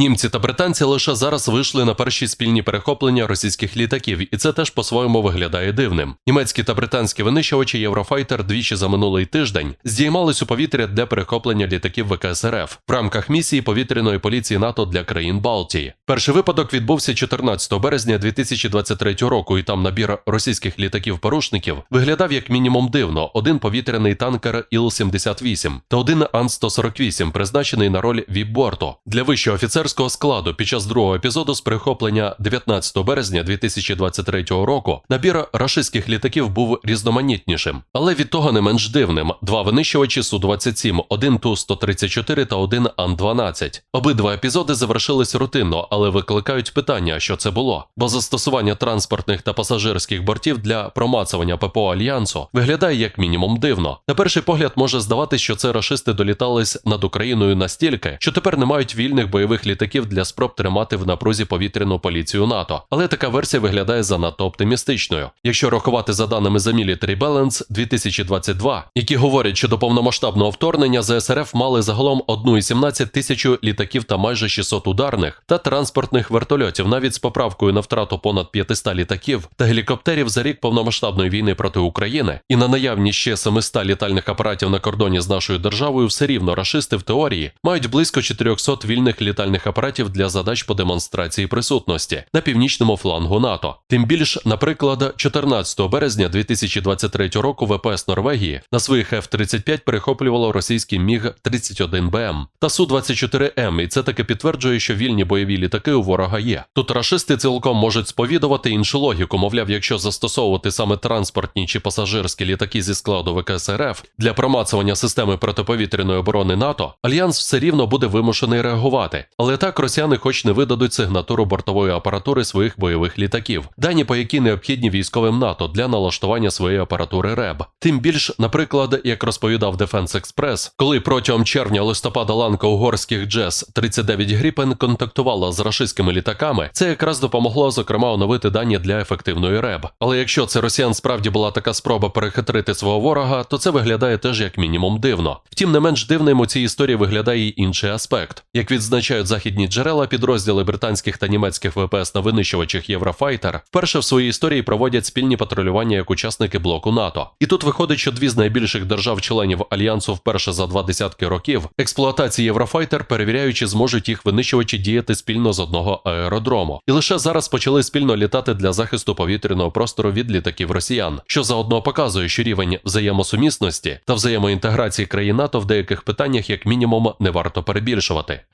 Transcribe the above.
Німці та британці лише зараз вийшли на перші спільні перехоплення російських літаків, і це теж по-своєму виглядає дивним. Німецькі та британські винищувачі Єврофайтер двічі за минулий тиждень здіймались у повітря для перехоплення літаків ВКС РФ в рамках місії повітряної поліції НАТО для країн Балтії. Перший випадок відбувся 14 березня 2023 року, і там набір російських літаків-порушників виглядав як мінімум дивно: один повітряний танкер Іл-78 та один Ан-148, призначений на роль віп-борту. Для вищого офіцерського складу під час другого епізоду з перехоплення 19 березня 2023 року набір рашистських літаків був різноманітнішим, але від того не менш дивним: два винищувачі Су-27, один Ту-134 та один Ан-12. Обидва епізоди завершились рутинно, але викликають питання, що це було. Бо застосування транспортних та пасажирських бортів для промацування ППО Альянсу виглядає як мінімум дивно. На перший погляд може здаватись, що це рашисти долітались над Україною настільки, що тепер не мають вільних бойових літаків для спроб тримати в напрузі повітряну поліцію НАТО. Але така версія виглядає занадто оптимістичною. Якщо рахувати за даними за Military Balance 2022, які говорять, що до повномасштабного вторгнення ЗСРФ мали загалом 1,17 тисяч літаків та майже 600 ударних та транспортних вертольотів, навіть з поправкою на втрату понад 500 літаків та гелікоптерів за рік повномасштабної війни проти України, і на наявність ще 700 літальних апаратів на кордоні з нашою державою, все рівно рашисти в теорії мають близько 400 вільних літальних апаратів для задач по демонстрації присутності на північному флангу НАТО. Тим більш, наприклад, 14 березня 2023 року ВПС Норвегії на своїх F-35 перехоплювало російський міг 31 БМ та Су 24 М, і це таки підтверджує, що вільні бойові літаки у ворога є. Тут рашисти цілком можуть сповідувати іншу логіку, мовляв, якщо застосовувати саме транспортні чи пасажирські літаки зі складу ВКС РФ для промацування системи протиповітряної оборони НАТО, альянс все рівно буде вимушений реагувати. Але так росіяни хоч не видадуть сигнатуру бортової апаратури своїх бойових літаків, дані по які необхідні військовим НАТО для налаштування своєї апаратури РЕБ. Тим більш, наприклад, як розповідав Defense Express, коли протягом червня-листопада ланка угорських джес 39 Гріпен контактувала з рашистськими літаками, це якраз допомогло зокрема оновити дані для ефективної РЕБ. Але якщо це росіян справді була така спроба перехитрити свого ворога, то це виглядає теж як мінімум дивно. Втім, не менш дивним у цій історії виглядає й інший аспект. Як відзначають західні джерела, підрозділи британських та німецьких ВПС на винищувачах Єврофайтер вперше в своїй історії проводять спільні патрулювання як учасники блоку НАТО. І тут виходить, що дві з найбільших держав-членів альянсу вперше за два десятки років експлуатації Єврофайтер перевіряють, чи зможуть їх винищувачі діяти спільно з одного аеродрому. І лише зараз почали спільно літати для захисту повітряного простору від літаків росіян, що заодно показує, що рівень взаємосумісності та взаємоінтеграції країн НАТО в деяких питаннях як мінімум не варто перебільшувати.